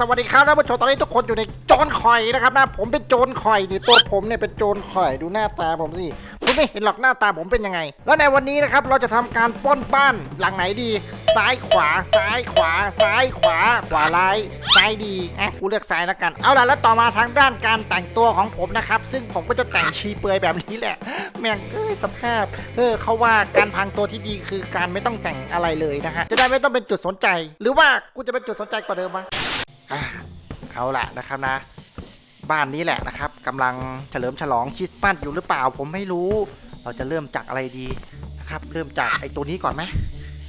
สวัสดีครับท่านผู้ชมตอนนี้ทุกคนอยู่ในโจรข่อยนะครับนะผมเป็นโจรข่อยนี่ตัวผมเนี่ยเป็นโจรข่อยดูหน้าตาผมสิคุณไม่เห็นหรอกหน้าตาผมเป็นยังไง แล้วในวันนี้นะครับเราจะทำการป้นบ้านหลังไหนดี ซ้ายขวาซ้ายขวา ซ้ายขวา ขวาร้ายซ้ายดีอะกูเลือกซ้ายแล้วกันเอาล่ะแล้วต่อมาทางด้านการแต่งตัวของผมนะครับ ซึ่งผมก็จะแต่งชีเปลือยแบบนี้แหละ แม่งเอ้ยสภาพเออเขาว่าการพังตัวที่ดีคือการไม่ต้องแต่งอะไรเลยนะฮะจะได้ไม่ต้องเป็นจุดสนใจ หรือว่ากูจะเป็นจุดสนใจกว่าเดิมมั้ อะเอาละนะครับนะ บ้านนี้แหละนะครับกำลังเฉลิมฉลองคริสต์มาสอยู่หรือเปล่า ผมไม่รู้ เราจะเริ่มจากอะไรดีนะครับ เริ่มจากไอ้ตัวนี้ก่อนไหม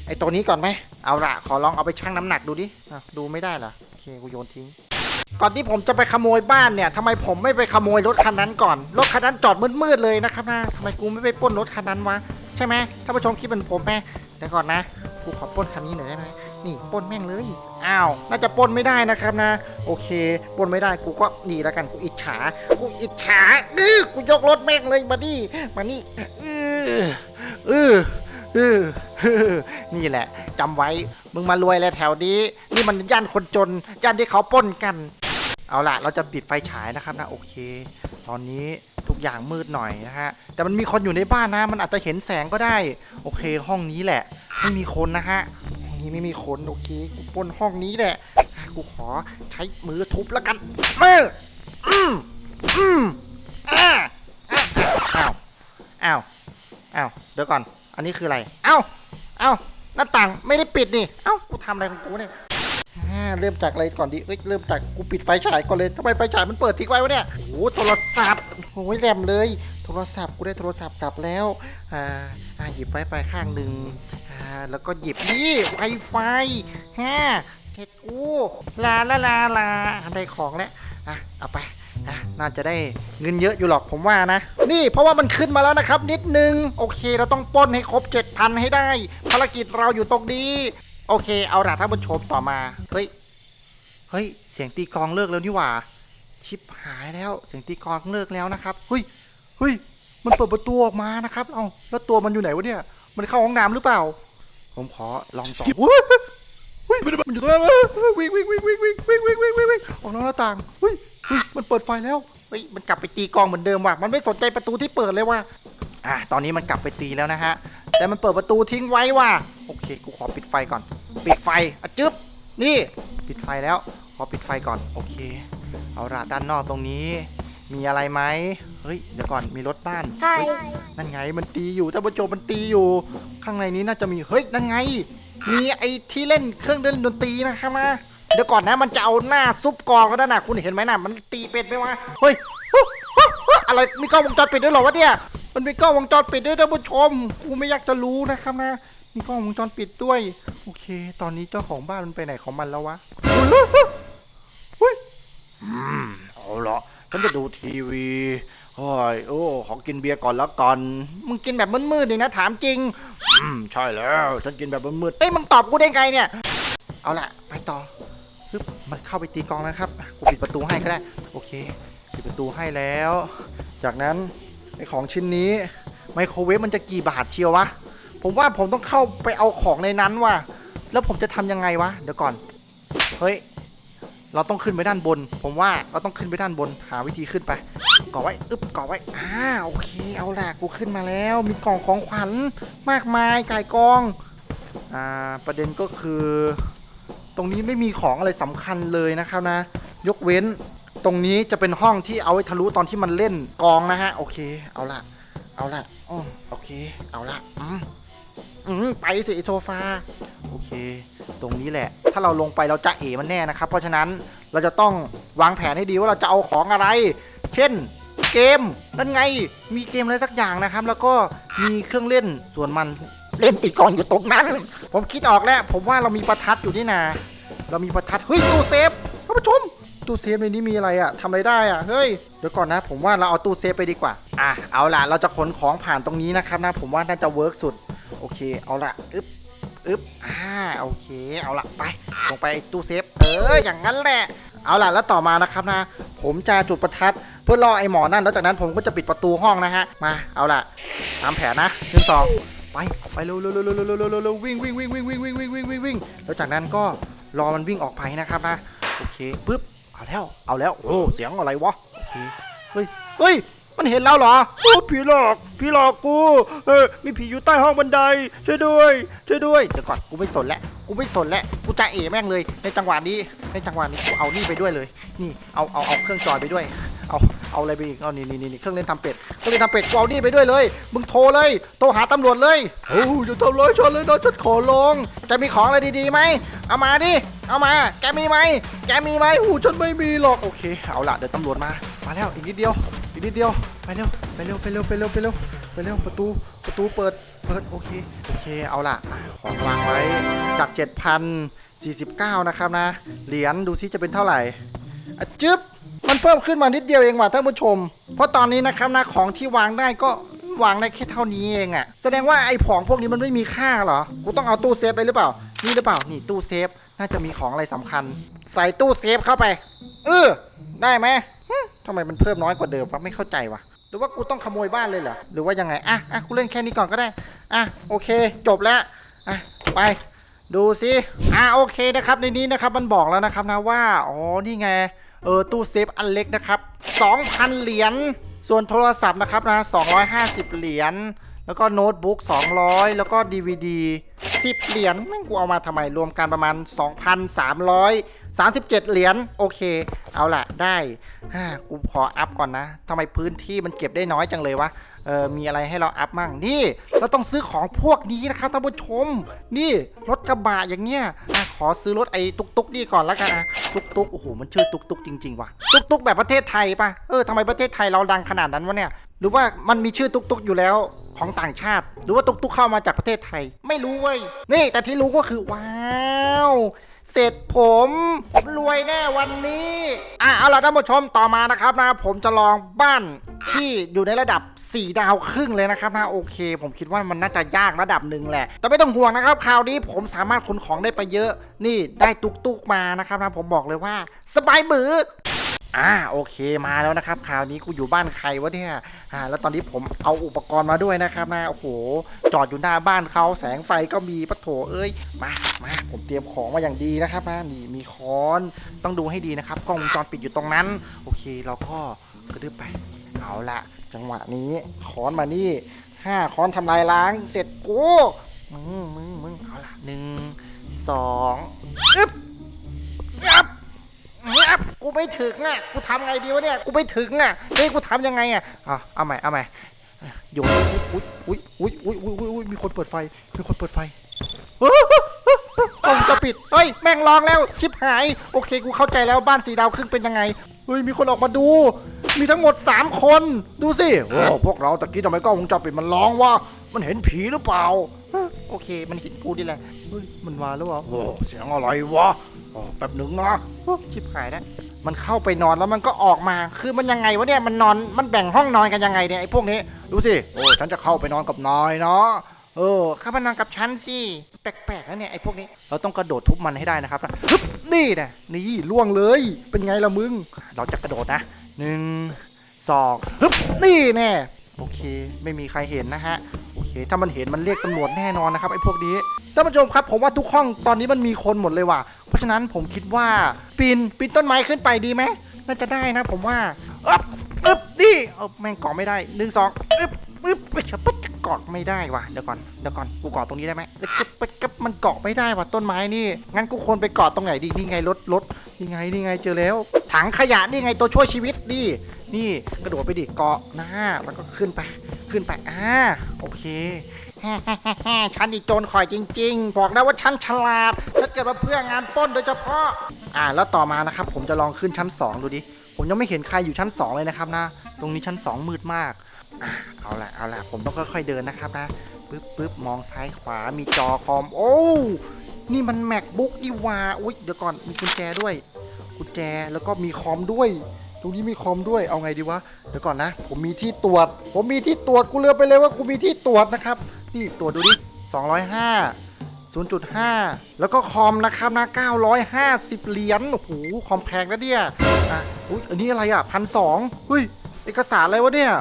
ไอ้ตัวนี้ก่อนไหมเอาละขอลองเอาไปชั่งน้ำหนักดูดิอะดูไม่ได้เหรอโอเคกูโยนทิ้ง ก่อนที่ผมจะไปขโมยบ้านเนี่ยทำไมผมไม่ไปขโมยรถคันนั้นก่อน รถคันนั้นจอดมืดๆเลยนะครับนะทำไมกูไม่ไปปล้นรถคันนั้นวะใช่ไหมถ้านผู้ชมคิดเป็นผมไหมเดี๋ยวก่อนนะ กูขอปล้นคันนี้หน่อยได้ไหมนี่ปล้นแม่งเลย อ้าว น่าจะปล้นไม่ได้นะครับนะ โอเคปล้นไม่ได้กูก็นี่แล้วกันกูอิจฉา กูอิจฉาเออกูยกรถแม่งเลยมานี่มานี่เออเออเออนี่แหละจำไว้มึงมารวยแล้วแถวนี้ นี่มันย่านคนจนย่านที่เขาปล้นกัน เอาล่ะ เราจะปิดไฟฉายนะครับนะโอเค ตอนนี้ทุกอย่างมืดหน่อยนะฮะแต่มันมีคนอยู่ในบ้านนะ มันอาจจะเห็นแสงก็ได้ โอเค ห้องนี้แหละ ไม่มีคนนะฮะ นี้ไม่มีคนโอเคกูปล้นห้องนี้แหละอะกูขอใช้มือทุบแล้วกันมืออืมอืมอ่าอะอ้าวอ้าวอ้าวเดี๋ยวก่อน อันนี้คืออะไรเอ้าเอ้าหน้าต่างไม่ได้ปิดนี่เอ้ากูทำอะไรของกูเนี่ยอ่าเริ่มจากอะไรก่อนดีเอ้ยเริ่มจากกูปิดไฟฉายก่อนเลยทำไมไฟฉายมันเปิดทิ้งไว้วะเนี่ยโอ้โหโทรศัพท์โอ้ยแรมเลย โทรศัพท์กูได้โทรศัพท์กลับแล้วอ่าอ่าหยิบไว้ไปข้างหนึ่ง แล้วก็หยิบนี่ไวไฟฮ่าเสร็จกูลาลาลาลาได้ของแล้วอะเอาไปอะน่าจะได้เงินเยอะอยู่หรอกผมว่านะ นี่เพราะว่ามันขึ้นมาแล้วนะครับ นิดนึง โอเค เราต้องป้นให้ครบ 7,000 ให้ได้ ภารกิจเราอยู่ตรงนี้ โอเค เอาล่ะท่านผู้ชมต่อมา เฮ้ย เฮ้ย เสียงตีกองเลิกแล้วนี่หว่า ชิปหายแล้ว เสียงตีกองเลิกแล้วนะครับเฮ้ยเฮ้ย มันเปิดประตูออกมานะครับ เอาแล้วตัวมันอยู่ไหนวะเนี่ย มันเข้าห้องน้ำหรือเปล่า ผมขอลองส่องเฮ้ยเฮ้ยมันอยู่ตรงนั้นเว้ยวิ่งวิ่งวิ่งวิ่งวิ่งวิ่งวิ่งวิ่งวิ่งวิ่งออกนอกหน้าต่างเฮ้ยเฮ้ยมันเปิดไฟแล้วเฮ้ยมันกลับไปตีกลองเหมือนเดิมว่ะมันไม่สนใจประตูที่เปิดเลยว่ะอะตอนนี้มันกลับไปตีแล้วนะฮะ แต่มันเปิดประตูทิ้งไว้ว่ะโอเค กูขอปิดไฟก่อน ปิดไฟอะจึ๊บนี่ ปิดไฟแล้ว ขอปิดไฟก่อน โอเค เอาละด้านนอกตรงนี้ มีอะไรไหมเฮ้ย เดี๋ยวก่อน มีรถบ้านใช่เฮ้ยนั่นไง มันตีอยู่ท่านผู้ชมมันตีอยู่ ข้างในนี้น่าจะมี เฮ้ย นั่นไง มีไอ้ที่เล่นเครื่องเล่นดนตรีนะครับนะ เดี๋ยวก่อนนะ มันจะเอาหน้าซุปกองก็ได้นะคุณเห็นไหมนะมันตีเป็ดไหมวะ เฮ้ยฮึ่มฮึ่มฮึ่มอะไร มีกล้องวงจรปิดด้วยเหรอวะเนี่ย มันมีกล้องวงจรปิดด้วยท่านผู้ชม กูไม่อยากจะรู้นะครับนะ มีกล้องวงจรปิดด้วย โอเค ตอนนี้เจ้าของบ้านมันไปไหนของมันแล้ววะเฮ้ยอืมเอาละ ฉันจะดูทีวีโอ้ยโอ้ขอกินเบียร์ก่อนแล้วกันมึงกินแบบมืดๆเลยนะถามจริง อืมใช่แล้วฉันกินแบบมืดๆเอ้ยมึงตอบกูได้ไงเนี่ย เอาละไปต่อปึ๊บมันเข้าไปตีกลองนะครับอะกูปิดประตูให้ก็ได้ โอเค ปิดประตูให้แล้ว จากนั้นไอของชิ้นนี้ไมโครเวฟมันจะกี่บาทเชียววะ ผมว่าผมต้องเข้าไปเอาของในนั้นว่ะ แล้วผมจะทำยังไงวะ เดี๋ยวก่อน เฮ้ย เราต้องขึ้นไปด้านบน ผมว่าเราต้องขึ้นไปด้านบน หาวิธีขึ้นไปก่อไว้อึ๊บก่อไว้อ่าโอเค เอาล่ะกูขึ้นมาแล้ว มีกล่องของขวัญมากมายไก่กองอ่าประเด็นก็คือ ตรงนี้ไม่มีของอะไรสำคัญเลยนะครับนะ ยกเว้นตรงนี้จะเป็นห้องที่เอาไว้ทะลุตอนที่มันเล่นกองนะฮะ โอเค เอาล่ะ เอาล่ะอืมโอเค เอาล่ะอืมอืมไปสิโซฟา โอเค ตรงนี้แหละ ถ้าเราลงไปเราจะเอมันแน่นะครับ เพราะฉะนั้นเราจะต้องวางแผนให้ดีว่าเราจะเอาของอะไร เช่นเกมนั่นไง มีเกมอะไรสักอย่างนะครับ แล้วก็มีเครื่องเล่นส่วนมันเล่นอีกกองอยู่ตรงนั้น ผมคิดออกแล้ว ผมว่าเรามีประทัดอยู่นี่นา เรามีประทัด เฮ้ยตู้เซฟท่านผู้ชมตู้เซฟในนี้มีอะไรอะทำอะไรได้อะเฮ้ย เดี๋ยวก่อนนะ ผมว่าเราเอาตู้เซฟไปดีกว่า อะ เอาล่ะ เราจะขนของผ่านตรงนี้นะครับนะ ผมว่าน่าจะเวิร์กสุด โอเค เอาล่ะ อึ๊บ อึ๊บอ่าโอเค เอาละไป ลงไปตู้เซฟ เออ อย่างนั้นแหละ เอาล่ะ แล้วต่อมานะครับนะ ผมจะจุดประทัด เพื่อล่อไอ้หมอนั่น แล้วจากนั้นผมก็จะปิดประตูห้องนะฮะ มา เอาล่ะ ตามแผนนะหนึ่งสองไป ไปเร็วเร็วเร็วเร็วเร็วเร็วเร็วเร็ววิ่งวิ่งวิ่งวิ่งวิ่งวิ่งวิ่งวิ่งวิ่งวิ่งแล้วจากนั้นก็รอมันวิ่งออกไปนะครับนะ โอเคปึ๊บ เอาแล้ว เอาแล้ว โอ้ เสียงอะไรวะ โอเค เฮ้ย เฮ้ย มันเห็นเราเหรอโอ้ผีหลอกผีหลอกกูเออมีผีอยู่ใต้ห้องบันไดช่วยด้วยช่วยด้วยเดี๋ยวก่อนกูไม่สนแล้วกูไม่สนแล้วกูจะเอ๋แม่งเลย ในจังหวะนี้ในจังหวะนี้กูเอานี่ไปด้วยเลย นี่เอาเอาเอาเครื่องจอยไปด้วย เอาเอาอะไรไปอีกเอานี่นี่นี่เครื่องเล่นทำเป็ดเครื่องเล่นทำเป็ดกูเอานี่ไปด้วยเลย มึงโทรเลยโทรหาตำรวจเลยโอ้ยอย่าทำร้ายฉันเลยนะฉันขอลงแกมีของอะไรดีๆไหมเอามาดิเอามา แกมีไหมแกมีไหมอู้ฉันไม่มีหรอกโอเค เอาละเดี๋ยวตำรวจมามาแล้วอีกนิดเดียว อีกนิดเดียว ไปเร็ว ไปเร็ว ไปเร็ว ไปเร็ว ไปเร็ว ไปเร็ว ประตู ประตูเปิด เปิด โอเค โอเค เอาละอะ ของวางไว้จาก 7,049 นะครับนะ เหรียญดูซิจะเป็นเท่าไหร่อะจึ๊บ มันเพิ่มขึ้นมานิดเดียวเองว่ะท่านผู้ชม เพราะตอนนี้นะครับนะของที่วางได้ก็วางได้แค่เท่านี้เองอะแสดงว่าไอ้ของพวกนี้มันไม่มีค่าเหรอ กูต้องเอาตู้เซฟไปหรือเปล่า นี่หรือเปล่า นี่ตู้เซฟ น่าจะมีของอะไรสำคัญ ใส่ตู้เซฟเข้าไป เออได้ไหม ทำไมมันเพิ่มน้อยกว่าเดิมวะไม่เข้าใจวะหรือว่ากูต้องขโมยบ้านเลยเหรอหรือว่ายังไงอะอะกูเล่นแค่นี้ก่อนก็ได้อะโอเค จบแล้วอะไปดูสิอะโอเคนะครับในนี้นะครับมันบอกแล้วนะครับนะว่าอ๋อนี่ไงเออตู้เซฟอันเล็กนะครับ2,000 เหรียญส่วนโทรศัพท์นะครับนะ250 เหรียญแล้วก็โน้ตบุ๊ก200 แล้วก็ DVD 10 เหรียญแม่งกูเอามาทำไมรวมกันประมาณ 37 เหรียญโอเค เอาละได้ฮ่ากูขออัพก่อนนะทำไมพื้นที่มันเก็บได้น้อยจังเลยวะเออมีอะไรให้เราอัพมั่งนี่ เราต้องซื้อของพวกนี้นะครับท่านผู้ชม นี่รถกระบะอย่างเงี้ยอขอซื้อรถไอ้ตุกตุกนี่ก่อนแล้วกันนะตุกตุกโอ้โหมันชื่อตุกตุกจริงๆว่ะตุกตุกแบบประเทศไทยปะเออทำไมประเทศไทยเราดังขนาดนั้นวะเนี่ยหรือว่ามันมีชื่อตุกตุกอยู่แล้วของต่างชาติ หรือว่าตุกตุกเข้ามาจากประเทศไทย ไม่รู้เว้ยนี่แต่ที่รู้ก็คือว้าว เสร็จผมผมรวยแน่วันนี้ อะเอาล่ะท่านผู้ชมต่อมานะครับนะผมจะลองบ้านที่อยู่ในระดับ 4 ดาวครึ่งเลยนะครับนะโอเค ผมคิดว่ามันน่าจะยากระดับหนึ่งแหละ แต่ไม่ต้องห่วงนะครับคราวนี้ผมสามารถขนของได้ไปเยอะ นี่ได้ตุกตุกๆมานะครับนะผมบอกเลยว่า สบายมือ อ่าโอเคมาแล้วนะครับคราวนี้กูอยู่บ้านใครวะเนี่ยอ่าแล้วตอนนี้ผมเอาอุปกรณ์มาด้วยนะครับนะโอ้โห จอดอยู่หน้าบ้านเขาแสงไฟก็มีปะโถเอ้ยมามาผมเตรียมของมาอย่างดีนะครับนะนี่มีค้อนต้องดูให้ดีนะครับกล้องวงจรปิดอยู่ตรงนั้น โอเคเราก็กระดึบไปเอาละจังหวะนี้ค้อนมานี่ห้าค้อนทำลายล้าง เสร็จกูมึงมึงมึงเอาละหนึ่งสองอึ๊บอับ งับกูไม่ถึงอะกูทำไงดีวะเนี่ยกูไม่ถึงอะเฮ้ยกูทำยังไงอะอะเอาใหม่เอาใหม่โยนอุ้ยอุ้ยอุ้ยอุ้ยอุ้ยอุ้ยอุ้ยมีคนเปิดไฟมีคนเปิดไฟกล้องจะปิดเฮ้ยแม่งลองแล้วชิบหาย โอเคกูเข้าใจแล้วบ้านสีดาวครึ่งเป็นยังไงเฮ้ยมีคนออกมาดู มีทั้งหมด 3 คน ดูสิโอ้พวกเราตะกี้ทำไมกล้องวงจรปิดมันร้องวะมันเห็นผีหรือเปล่า โอเค มันเห็นกูดิแหละเฮ้ยมันมาแล้ววะโอ้เสียงอะไรวะ อ๋อแป๊บหนึ่งเนาะโอ้ชิบหายแล้วมันเข้าไปนอนแล้วมันก็ออกมา คือมันยังไงวะเนี่ย มันนอน มันแบ่งห้องนอนกันยังไงเนี่ยไอ้พวกนี้ ดูสิ โอ้ฉันจะเข้าไปนอนกับนายเนาะ เออ เข้ามานอนกับฉันสิ แปลกๆนะเนี่ยไอ้พวกนี้ เราต้องกระโดดทุบมันให้ได้นะครับฮึบนี่นะนี่ล่วงเลย เป็นไงล่ะมึง เราจะกระโดดนะหนึ่งสองฮึบนี่แน่โอเค ไม่มีใครเห็นนะฮะ โอเค ถ้ามันเห็นมันเรียกตำรวจแน่นอนนะครับไอ้พวกนี้ท่านผู้ชมครับ ผมว่าทุกห้องตอนนี้มันมีคนหมดเลยว่ะ ราะฉะนั้นผมคิดว่าปีนปีนต้นไม้ขึ้นไปดีไหมน่าจะได้นะผมว่าอึ๊บอึ๊บนี่เอาแม่งเกาะไม่ได้หนึ่งสองอึ๊บอึ๊บไปเฉปั๊บเกาะไม่ได้ว่ะเดี๋ยวก่อนเดี๋ยวก่อนกูเกาะตรงนี้ได้ไหมเอ้ยกึ๊บปึ๊บกึ๊บมันเกาะไม่ได้ว่ะต้นไม้นี่งั้นกูควรไปเกาะตรงไหนดีนี่ไงรถรถนี่ไงนี่ไงเจอแล้ว ถังขยะนี่ไงตัวช่วยชีวิตดินี่กระโดดไปดิเกาะหน้าแล้วก็ขึ้นไปขึ้นไปอ่าโอเค ฉันอีโจรข่อยจริง ๆ บอกแล้ว่าฉันฉลาดฉันเกิดมาเพื่องานปล้นโดยเฉพาะ อ่า แล้วต่อมานะครับ ผมจะลองขึ้นชั้น 2 ดูดิ ผมยังไม่เห็นใครอยู่ชั้น 2 เลยนะครับนะ ตรงนี้ชั้น 2 มืดมากอ่าเอาละเอาละผมต้องค่อยๆเดินนะครับนะปึ๊บปึ๊บมองซ้ายขวามีจอคอม โอ้นี่มัน macbook นี่ว่าอุ๊ยเดี๋ยวก่อนมีกุญแจด้วยกุญแจแล้วก็มีคอมด้วย ตรงนี้มีคอมด้วยเอาไงดีวะเดี๋ยวก่อนนะ ผมมีที่ตรวจ ผมมีที่ตรวจกูเลือกไปเลยว่ากูมีที่ตรวจนะครับ นี่ตรวดูดิ205 0.5 แล้วก็คอมนะครับนะ 950 เหรียญ โอ้โห คอมแพงนะเนี่ย อะ อุ้ยอันนี้อะไรอะพันสองเฮ้ย เอกสารอะไรวะเนี่ย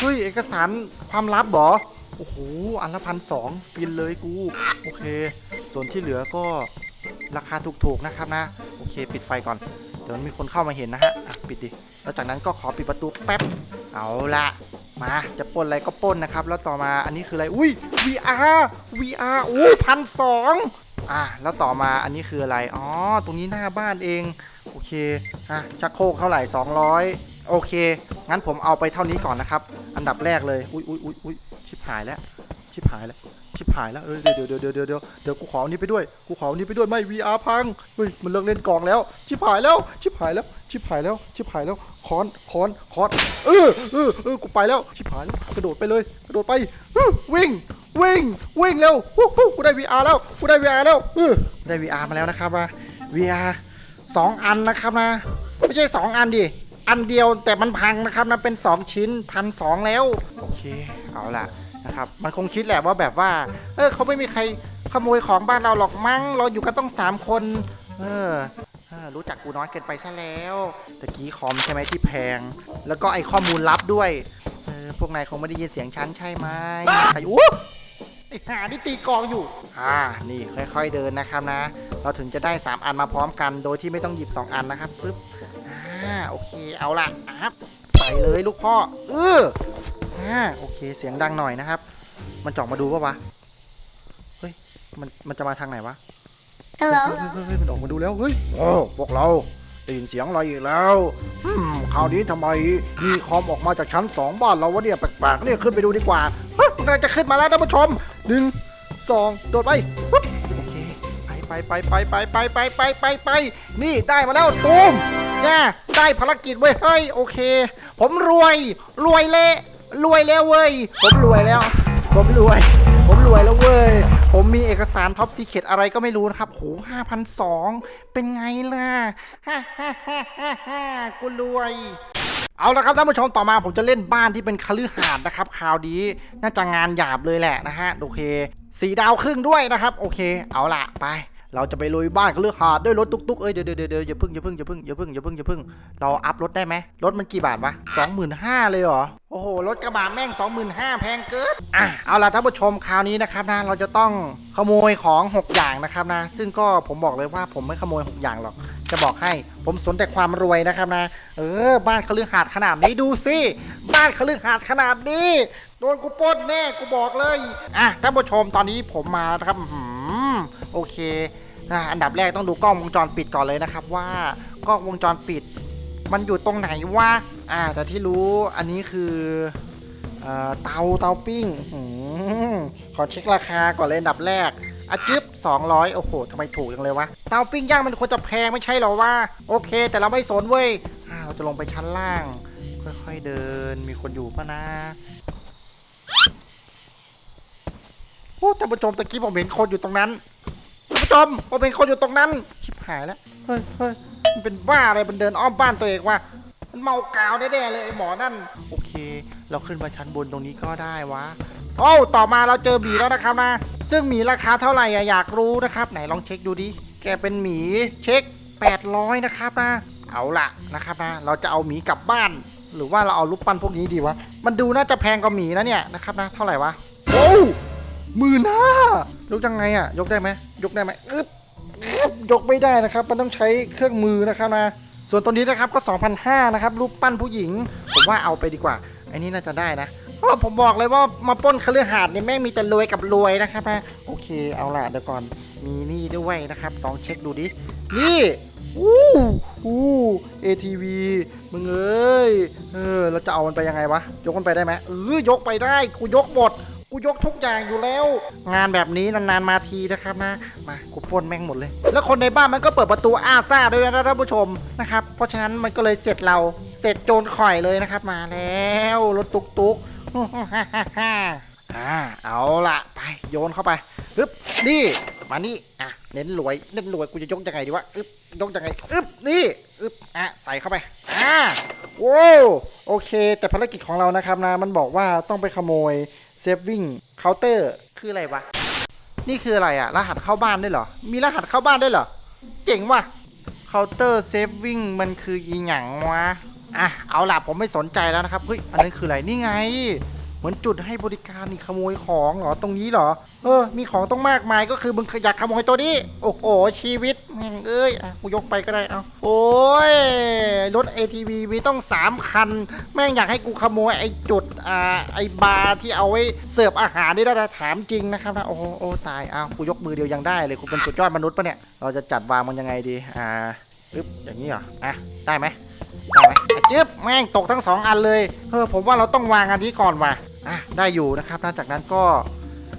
เฮ้ย เอกสารความลับหรอ โอ้โห อันละพันสองฟินเลยกู โอเค ส่วนที่เหลือก็ราคาถูกๆนะครับนะ โอเค ปิดไฟก่อน เดี๋ยวมีคนเข้ามาเห็นนะฮะ ปิดดิ แล้วจากนั้นก็ขอปิดประตูแป๊บ เอาละ มาจะป้นอะไรก็ป้นนะครับ แล้วต่อมาอันนี้คืออะไร อุ้ย VR VR โอ้พันสองอะแล้วต่อมาอันนี้คืออะไร อ๋อ ตรงนี้หน้าบ้านเอง โอเคอะชักโครกเท่าไหร่ 200 โอเค งั้นผมเอาไปเท่านี้ก่อนนะครับ อันดับแรกเลย อุ้ยอุ้ยอุ้ยอุ้ยชิบหายแล้ว ชิบหายแล้วชิบหายแล้วเออเดี๋ยวเดี๋ยวเดี๋ยวเดี๋ยวเดี๋ยวเดี๋ยวกูขออันนี้ไปด้วยกูขออันนี้ไปด้วยไม่ VR พังเฮ้ยมันเลิกเล่นกล่องแล้ว ชิบหายแล้ว ชิบหายแล้ว ชิบหายแล้ว ชิบหายแล้วคอนคอนคอนเออเออเออกูไปแล้วชิบหายแล้วกระโดดไปเลยกระโดดไปวิ่งวิ่งวิ่งเร็วฮู้ฮู้กูได้ VR แล้วกูได้ VR แล้วเออได้ VR มาแล้วนะครับมา VR สองอันนะครับนะไม่ใช่สองอันดิอันเดียวแต่มันพังนะครับนะเป็นสองชิ้นพันสองแล้ว โอเค เอาล่ะ นะครับมันคงคิดแหละว่าแบบว่า เออเขาไม่มีใครขโมยของบ้านเราหรอกมั้ง เราอยู่กันต้องสามคน เออเออรู้จักกูน้อยเกินไปซะแล้วตะกี้คอมใช่ไหมที่แพง แล้วก็ไอข้อมูลลับด้วยเออพวกนายคงไม่ได้ยินเสียงฉันใช่ไหมใครอู้ไอ้หานี่ตีกองอยู่ อ่า นี่ค่อย ๆเดินนะครับนะ เราถึงจะได้ 3 อันมาพร้อมกัน โดยที่ไม่ต้องหยิบ 2 อันนะครับปึ๊บ อ่า โอเค เอาละครับ ไปเลยลูกพ่อ เอออ่าโอเค เสียงดังหน่อยนะครับ มันจ่องมาดูปะวะ เฮ้ย มัน มันจะมาทางไหนวะ Hello เฮ้ยเฮ้ยเฮ้ยมันออกมาดูแล้ว เฮ้ยโอ้พวกเราได้ยินเสียงอะไรอีกแล้วอืมคราวนี้ทำไมมีคอมออกมาจากชั้นสองบ้านเราวะเนี่ยแปลกๆเนี่ยขึ้นไปดูดีกว่าเฮ้ยมันกำลังจะขึ้นมาแล้วท่านผู้ชมหนึ่งสองโดดไปปุ๊บโอเคไปไปไปไปไปไปไปไปไปไปนี่ได้มาแล้วตูมย่าได้ภารกิจเว้ยเฮ้ยโอเค ผมรวยรวยเละ รวยแล้วเว้ย ผมรวยแล้ว ผมรวย ผมรวยแล้วเว้ย ผมมีเอกสารท็อปซีเคตอะไรก็ไม่รู้นะครับโหห้าพันสองเป็นไงล่ะ ฮ่าฮ่าฮ่าฮ่าฮ่ากูรวย เอาละครับท่านผู้ชมต่อมาผมจะเล่นบ้านที่เป็นคฤหาสน์นะครับคราวนี้น่าจะงานหยาบเลยแหละนะฮะ โอเค สีดาวครึ่งด้วยนะครับ โอเค เอาละไป เราจะไปลุยบ้านคฤหาสน์ด้วยรถตุ๊กๆเอ้ยเดี๋ยวเดี๋ยวเดี๋ยวอย่าพึ่งอย่าพึ่งอย่าพึ่งอย่าพึ่งอย่าพึ่งอย่าพึ่งเราอัพรถได้ไหมรถมันกี่บาทวะสองหมื่นห้าเลยเหรอโอ้โหรถกระบะแม่งสองหมื่นห้าแพงเกินอะเอาล่ะท่านผู้ชมคราวนี้นะครับนะเราจะต้องขโมยของ 6 อย่างนะครับนะ ซึ่งก็ผมบอกเลยว่าผมไม่ขโมย 6 อย่างหรอก จะบอกให้ผมสนแต่ความรวยนะครับนะ เออ บ้านคฤหาสน์ขนาดนี้ดูสิ บ้านคฤหาสน์ขนาดนี้โดนกูปล้นแน่กูบอกเลย อะท่านผู้ชมตอนนี้ผมมานะครับโอเค อันดับแรกต้องดูกล้องวงจรปิดก่อนเลยนะครับว่ากล้องวงจรปิด มันอยู่ตรงไหนวะอ่า แต่ที่รู้อันนี้คือเตาเตาปิ้งอื้อหือขอเช็คราคาก่อนเลยอันดับแรกอาจึ๊บ200 โอ้โหทำไมถูกจังเลยวะ เตาปิ้งย่างมันควรจะแพงไม่ใช่หรอวะ โอเค แต่เราไม่สนเว้ยเราจะลงไปชั้นล่าง ค่อยๆเดิน มีคนอยู่ปะนะ โอ้ท่านผู้ชมตะกี้ผมเห็นคนอยู่ตรงนั้น ชมผมเป็นคนอยู่ตรงนั้น ชิบหายแล้ว เฮ้ยเฮ้ยมันเป็นบ้าอะไรมันเดินอ้อมบ้านตัวเองวะมันเมากาวแน่ๆเลยไอ้หมอนั่น โอเค เราขึ้นมาชั้นบนตรงนี้ก็ได้วะ โอ้ต่อมาเราเจอหมีแล้วนะครับนะ ซึ่งหมีราคาเท่าไหร่อะอยากรู้นะครับ ไหนลองเช็คดูดิ แกเป็นหมีเช็ค 800 นะครับนะ เอาล่ะนะครับนะ เราจะเอาหมีกลับบ้าน หรือว่าเราเอารูปปั้นพวกนี้ดีวะ มันดูน่าจะแพงกว่าหมีนะเนี่ยนะครับนะ เท่าไหร่วะ โอ้หมื่นห้ายกยังไงอะยกได้ไหม ยกได้ไหมอึ๊บอึ๊บยกไม่ได้นะครับ มันต้องใช้เครื่องมือนะครับนะ ส่วนตัวนี้นะครับก็2,500นะครับ รูปปั้นผู้หญิง ผมว่าเอาไปดีกว่าอ้นี่น่าจะได้นะผมบอกเลยว่ามาป้นคฤหาสน์เนี่ยแม่งมีแต่รวยกับรวยนะครับนะโอเคเอาล่ะเดี๋ยวก่อนมีนี่ด้วยนะครับลองเช็คดูดิ นี่อู้อู้ ATV มึงเอ้ย เออเราจะเอามันไปยังไงวะ ยกมันไปได้ไหมเออยกไปได้ กูยกหมด กูยกทุกอย่างอยู่แล้ว งานแบบนี้นานๆมาทีนะครับนะ มากูพ่นแม่งหมดเลย แล้วคนในบ้านมันก็เปิดประตูอ้าซ่าด้วยนะท่านผู้ชมนะครับ เพราะฉะนั้นมันก็เลยเสร็จเรา เสร็จโจรข่อยเลยนะครับ มาแล้วรถตุกตุกอ่าเอาละไปโยนเข้าไปอึ๊บนี่มานี่อะเน้นรวยเน้นรวยกูจะยกยังไงดีวะอึ๊บยกยังไงอึ๊บนี่อึ๊บอะใส่เข้าไปอ่าโว้โอเค แต่ภารกิจของเรานะครับนะมันบอกว่าต้องไปขโมย เซฟวิ่งเคาน์เตอร์คืออะไรวะ นี่คืออะไรอะรหัสเข้าบ้านได้เหรอ มีรหัสเข้าบ้านได้เหรอเจ๋งว่ะเคาน์เตอร์เซฟวิ่งมันคืออีหยังวะ อะ เอาล่ะผมไม่สนใจแล้วนะครับ เฮ้ย อันนั้นคืออะไร นี่ไง มือนจุดให้บริการนี่ขโมยของเหรอตรงนี้เหรอ เออ มีของต้องมากมายก็คือมึงอยากขโมยตัวนี้ โอ้โหชีวิตแม่งเอ้ยอะกูยกไปก็ได้เอาโอ้ยรถ ATV มีต้องสามคัน แม่งอยากให้กูขโมยไอ้จุดอ่าไอ้บาร์ที่เอาไว้เสิร์ฟอาหารนี่ได้แต่ถามจริงนะครับนะโอ้โอ้ตายอ้าวกูยกมือเดียวยังได้เลยกูเป็นสุดยอดมนุษย์ปะเนี่ยเราจะจัดวางมันยังไงดีอ่าอึ๊บอย่างนี้เหรออะได้ไหม ได้ไหมอะจึ๊บแม่งตกทั้งสองอันเลยเออผมว่าเราต้องวางอันนี้ก่อนว่ะอะได้อยู่นะครับหลังจากนั้นก็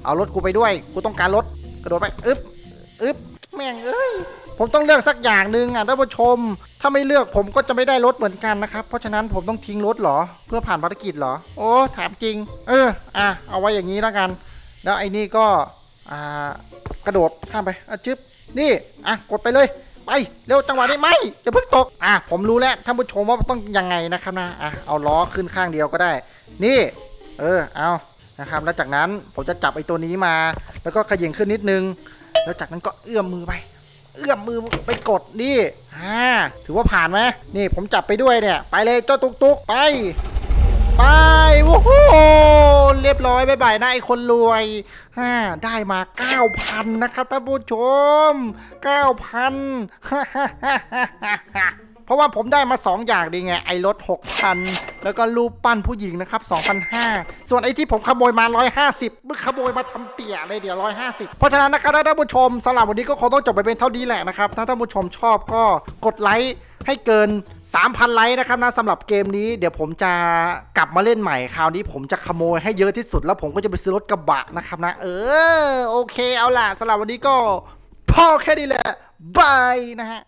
เอารถกูไปด้วย กูต้องการรถกระโดดไปอึ๊บอึ๊บแม่งเอ้ยผมต้องเลือกสักอย่างหนึ่งอะท่านผู้ชม ถ้าไม่เลือกผมก็จะไม่ได้รถเหมือนกันนะครับ เพราะฉะนั้นผมต้องทิ้งรถเหรอ เพื่อผ่านภารกิจเหรอ โอ้ถามจริง เออ อะ เอาไว้อย่างนี้แล้วกัน แล้วไอ้นี่ก็ อ่า กระโดดข้ามไปอะจึ๊บ นี่ อะ กดไปเลย ไปเร็วจังหวะนี้ไม่อย่าเพิ่งตกอะผมรู้แล้วท่านผู้ชมว่าต้องยังไงนะครับนะอะเอาล้อขึ้นข้างเดียวก็ได้ นี่ เออเอานะครับแล้วจากนั้นผมจะจับไอ้ตัวนี้มา แล้วก็ขยิงขึ้นนิดนึง แล้วจากนั้นก็เอื้อมมือไป เอื้อมมือไปกดนี่อ่าถือว่าผ่านไหมนี่ผมจับไปด้วยเนี่ย ไปเลยเจ้าตุกตุกไป ไปโอ้โหเรียบร้อยบายบายนะไอ้คนรวยฮ่าได้มา 9,000 นะครับท่านผู้ชม 9,000เพราะว่าผมได้มา 2 อย่างดีไง ไอ้รถ 6,000 แล้วก็รูปปั้นผู้หญิงนะครับ2,500ส่วนไอ้ที่ผมขโมยมา 150มึงขโมยมาทำเตี่ยเลยเดี๋ยว150 เพราะฉะนั้นนะครับท่านผู้ชมสำหรับวันนี้ก็คงต้องจบไปเป็นเท่านี้แหละนะครับ ถ้าท่านผู้ชมชอบก็กดไลค์ ให้เกิน 3,000 ไลค์นะครับนะสำหรับเกมนี้เดี๋ยวผมจะกลับมาเล่นใหม่คราวนี้ผมจะขโมยให้เยอะที่สุดแล้วผมก็จะไปซื้อรถกระบะนะครับนะ เออ โอเคเอาล่ะสำหรับวันนี้ก็พอแค่นี้แหละบายนะฮะ